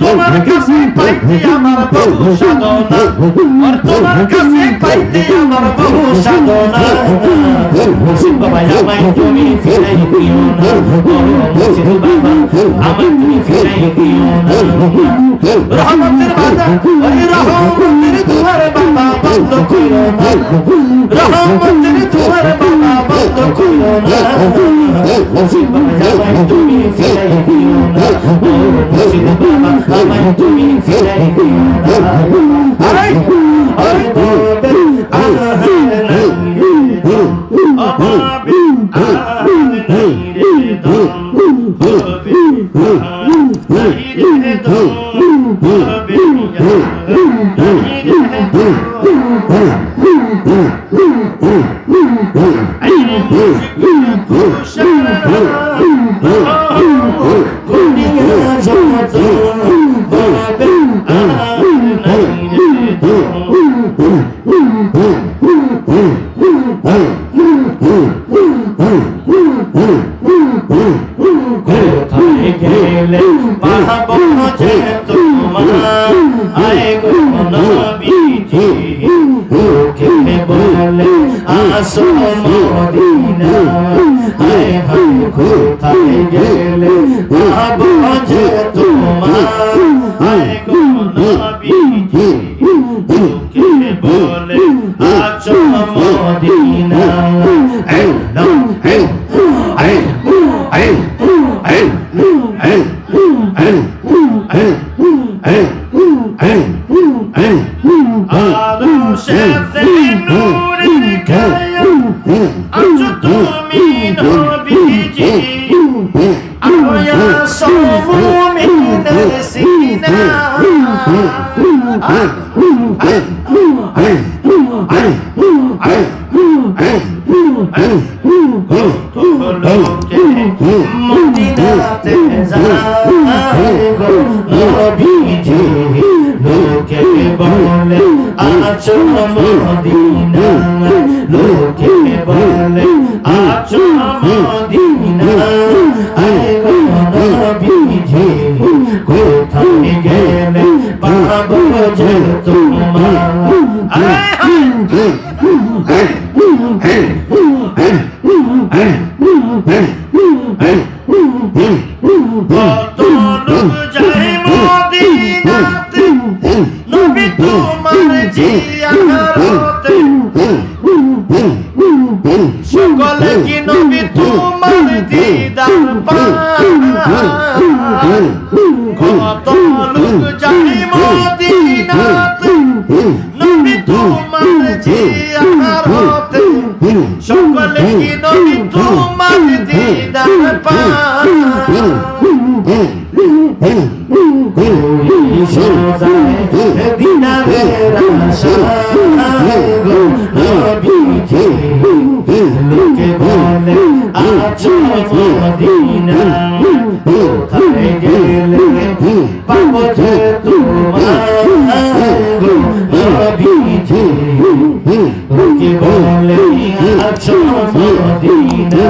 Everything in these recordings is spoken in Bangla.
তোমার কাছে পাইতে আমার বহু সাধনা। আর তোমার কাছে পাইতে আমার বহু সাধনা। বাবা আমায় তুমি ফিরাই দিও না। ও বাবা আমায় তুমি ফিরাই দিও না। রহমতের বাজার ওই রহমতের দুয়ার বাবা বন্ধ কইরো না। রহমতের দুয়ার বাবা বন্ধ কইরো না। মুর্শিদ বাবা আমায় আমায় তুমি ফিরাই দিও গেলে পাহাব যে তোমার আয় গো নবীজি লোকে বলে, আসো মদিনা, আয় হায় কোথায় গেলে পাহাব যে তোমার আয় গো নবীজি লোকে বলে, আসো মদিনা মদিনাতে নবীজি লোকে বলে আছো মদিনা লোকে বলে আছো মদিনা তোমার জিয়ারতে সকলে কি নবী তোমার দিদার পায় কত লোক যায় মদিনাতে নবী তোমার জিয়ারতে সকলে কি নবী তোমার দিদার পায় লোকে বলে আছো মদিনা কোথায় গেলে পাবো যে তোমার নবীজি লোকে বলে আছো মদিনা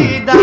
Ooh.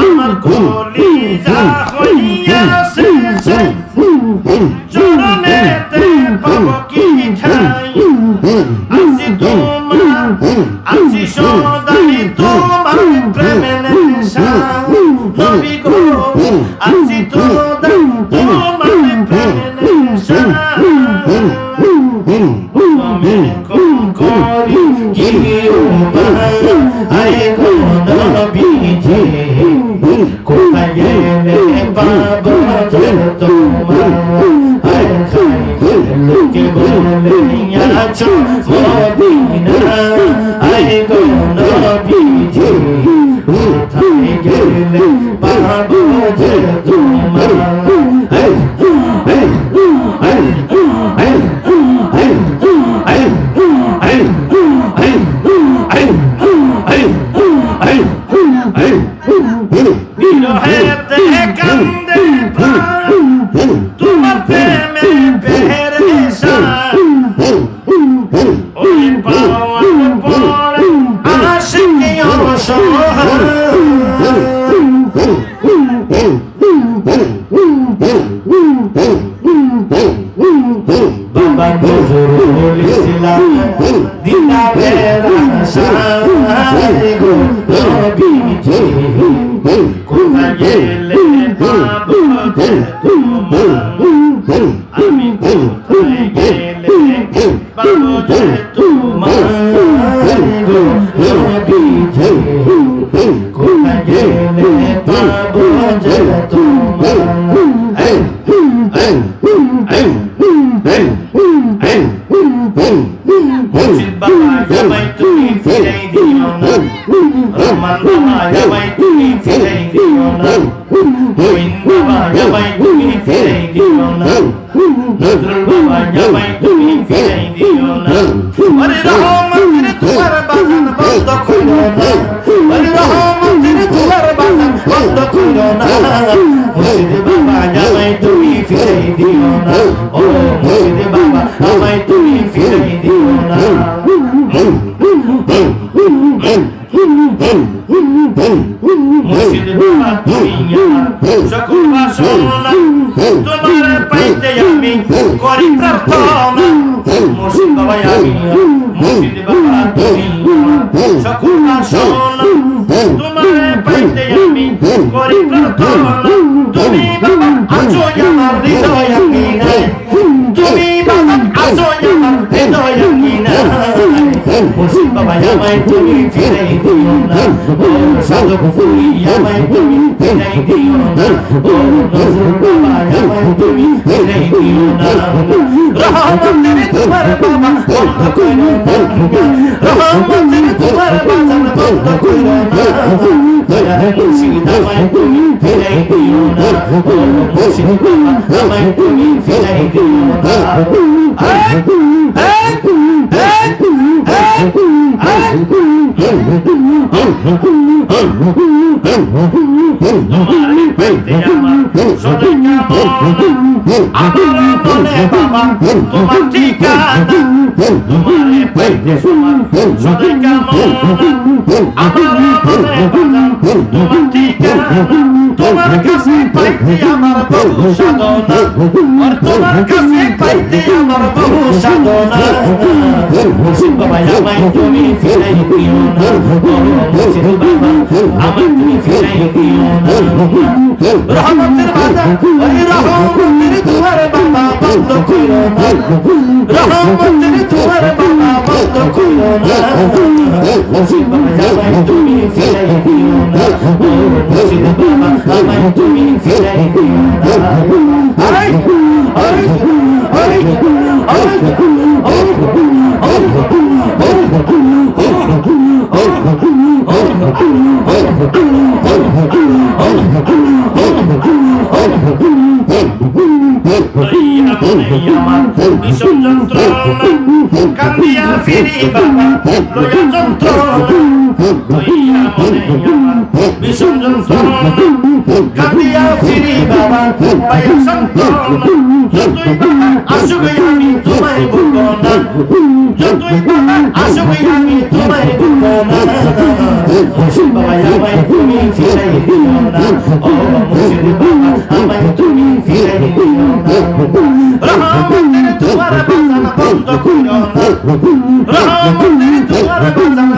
আমার কলিজা হইয়াছে লোকে বলে আছো মদিনা আয় গো নবীজি কোথায় গেলে পাবো যে তোমার হওয়ার পর আশিক বাবা হুজুর বলেছিলাম দিদারে রাসানি গো বিজি কোথা গেলে আমি কোথায় গেলে বাবু নবীজি কোথায় গেলে পাবো যে তোমার এই এই এই এই এই মুর্শিদ বাবা জামাই তুমি ফিরাই দিও না রহমান বাবা জামাই তুমি ফিরাই দিও না গোবিন্দ বাবা জামাই তুমি ফিরাই দিও না নজরুল বাবা জামাই তুমি ফিরাই দিও না আরে রহমতের তোমার বাগান বন্ধ কইরো না। রহমতের তোমার বাগান বন্ধ কইরো না। মুর্শিদ বাবা, জামাই তুমি ফিরাই দিও না। ও মুর্শিদ বাবা তুমি বাবা আছো আমার হৃদয় আমি নাই তুমি বাবা আছো আমার হৃদয় আমি নাই মুর্শিদ বাবা আমায় তুমি ফিরাই দিও না ও সাধক ফুলি আমায় তুমি ফিরাই দিও না ও নজরুল বাবা আমায় তুমি ফিরাই দিও না রহমতের তোমার বাবা বন্ধ করো না রহমতের তোমার বাজান বন্ধ করো না দয়ার মুর্শিদ আমায় তুমি ফিরাই দিও না ও মুর্শিদ বাবা আমায় তুমি ফিরাই দিও না আয় Brasil. তোমার কাছে পাইতে আমার বহু সাধনা তোমার কাছে পাইতে আমার বহু সাধনা তুমি ফিরাই দিও আমার তুমি ফিরাই দিও রহমতের বাধা ওই রহমতের দুয়ার বাবা বন্ধ করো না রহমতের দুয়ার বাবা বন্ধ করো না জীবন জামাই তুমি ফিরাই দিও না জীবন জামাই তুমি ফিরাই দিও না আরে আরে আরে আরে আরে আরে কান্দিয়া ফিরি বাবা লয়া যন্ত্রণা মনে ভীষণ যন্ত্রণা কান্দিয়া ফিরি বাবা পায়া যন্ত্রণা যতই বাবা আসবে আমি তোমায় তোমার বাজান বন্ধ করো না তোমার বাজান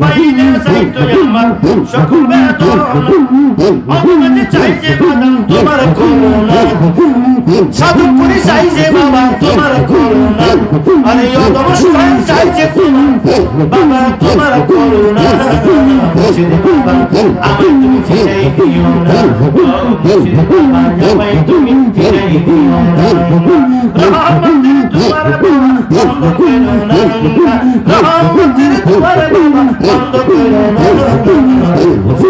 পাইলে যাইতো আমার সকল বেদনা অবনতি চাই যে বাদাম তোমার করুণা সাধু পুরি চাই যে বাবা তোমার করুণা আরে অদম সুরাই চাই যে তোমার বাবা তোমার করুণা বাবা আমায় তুমি ফিরাই দিও না বাবা তুমি রহমতের তোমার বাবা বন্ধ করো না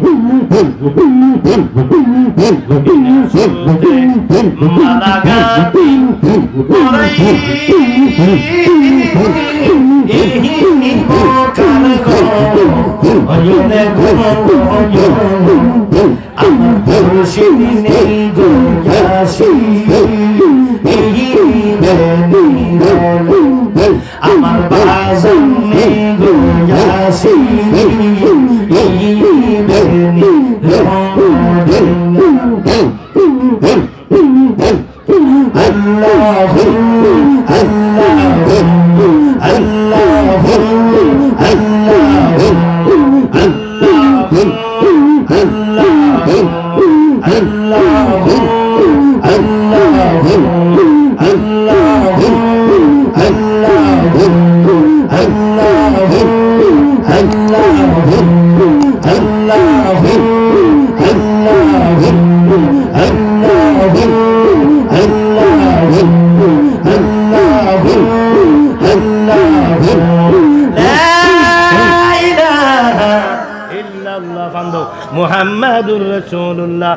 বাবা বন্ধ করো না মুর্শিদ বাবা আমায় তুমি ফিরাই দিও